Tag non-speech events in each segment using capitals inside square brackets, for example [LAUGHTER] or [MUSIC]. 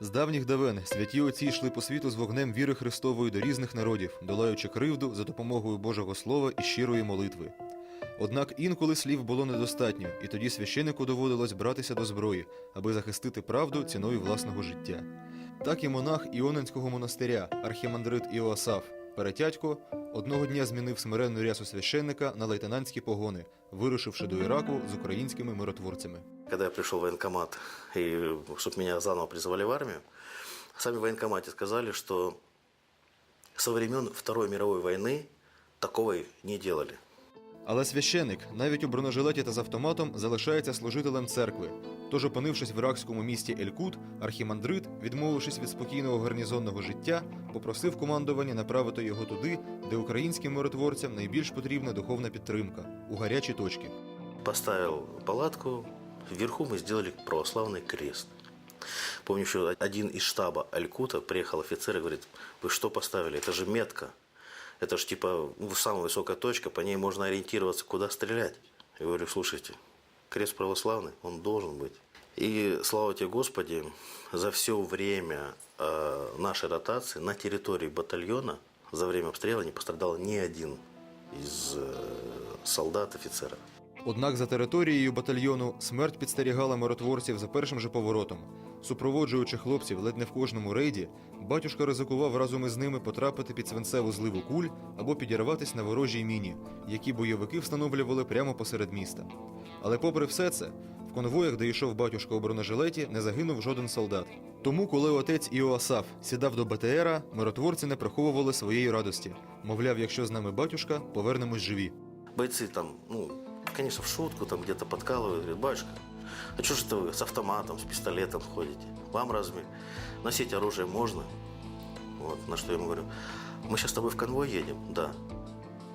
З давніх давен святі отці йшли по світу з вогнем віри Христової до різних народів, долаючи кривду за допомогою Божого Слова і щирої молитви. Однак інколи слів було недостатньо, і тоді священику доводилось братися до зброї, аби захистити правду ціною власного життя. Так і монах Іонинського монастиря, архімандрит Іоасаф, Перетятько, одного дня змінив смиренну рясу священника на лейтенантські погони, вирушивши до Іраку з українськими миротворцями. Когда я пришел в военкомат, и чтобы меня заново призывали в армию, сами в военкомате сказали, что со времен Второй мировой войны такого не делали. Але священик навіть у бронежилеті та з автоматом залишається служителем церкви. Тож, опинившись в іракському місті Елькут, архімандрит, відмовившись від спокійного гарнізонного життя, попросив командування направити його туди, де українським миротворцям найбільш потрібна духовна підтримка у гарячі точки. Поставил палатку, вверху мы сделали православный крест. Помню, еще один из штаба Алькута приехал офицер и говорит, вы что поставили, это же метка. Это же типа ну, самая высокая точка, по ней можно ориентироваться, куда стрелять. Я говорю, слушайте, крест православный, он должен быть. И слава тебе Господи, за все время э, нашей ротации на территории батальона за время обстрела не пострадал ни один из э, солдат, офицеров. Однак за територією батальйону смерть підстерігала миротворців за першим же поворотом. Супроводжуючи хлопців ледь не в кожному рейді, батюшка ризикував разом із ними потрапити під свинцеву зливу куль або підірватись на ворожій міні, які бойовики встановлювали прямо посеред міста. Але попри все це, в конвоях, де йшов батюшка у бронежилеті, не загинув жоден солдат. Тому, коли отець Іоасаф сідав до БТРа, миротворці не приховували своєї радості. Мовляв, якщо з нами батюшка, повернемось живі. Бойцы там, ну, конечно, в шутку там где-то говорят, батюшка, а что же это вы с автоматом, с пистолетом ходите? Вам разве носить оружие можно? Вот, на что я ему говорю, мы сейчас с тобой в конвой едем? Да.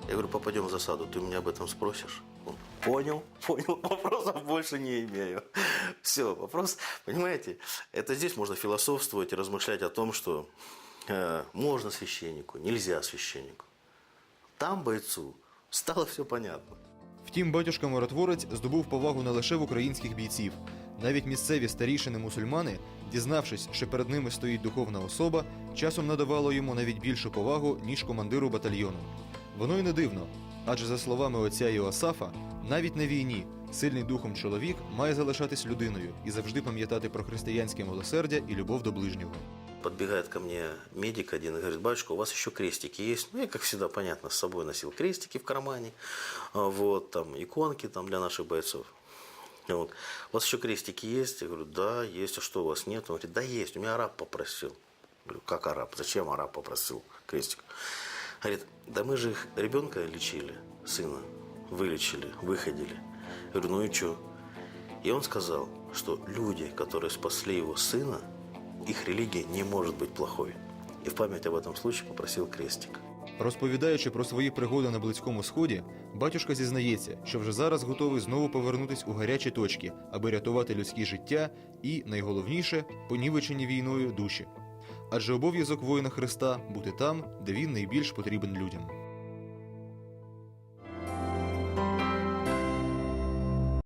Я говорю, попадем в засаду, ты меня об этом спросишь? Он, понял, понял, [LAUGHS] вопросов больше не имею. Все, вопрос, понимаете, это здесь можно философствовать и размышлять о том, что э, можно священнику, нельзя священнику. Там бойцу стало все понятно. Втім, батюшка миротворець здобув повагу не лише в українських бійців. Навіть місцеві старішини мусульмани, дізнавшись, що перед ними стоїть духовна особа, часом надавало йому навіть більшу повагу, ніж командиру батальйону. Воно й не дивно, адже за словами отця Іосафа, навіть на війні сильний духом чоловік має залишатись людиною і завжди пам'ятати про християнське милосердя і любов до ближнього. Подбегает ко мне медик один и говорит, батюшка, у вас еще крестики есть? Ну, я, как всегда, понятно, с собой носил крестики в кармане, а, вот, там, иконки там для наших бойцов. Вот. У вас еще крестики есть? Я говорю, да, есть. А что, у вас нет? Он говорит, да есть, у меня араб попросил. Говорю, как араб? Зачем араб попросил крестик? Говорит, да мы же их ребенка лечили, сына, вылечили, выходили. Я говорю, ну и что? И он сказал, что люди, которые спасли его сына, их религия не может быть плохой. И в память об этом случае попросил крестик. Розповідаючи про свої пригоди на Близькому Сході, батюшка зізнається, що вже зараз готовий знову повернутись у гарячі точки, аби рятувати людські життя і, найголовніше, понівечені війною душі. Адже обов'язок воїна Христа бути там, де він найбільш потрібен людям.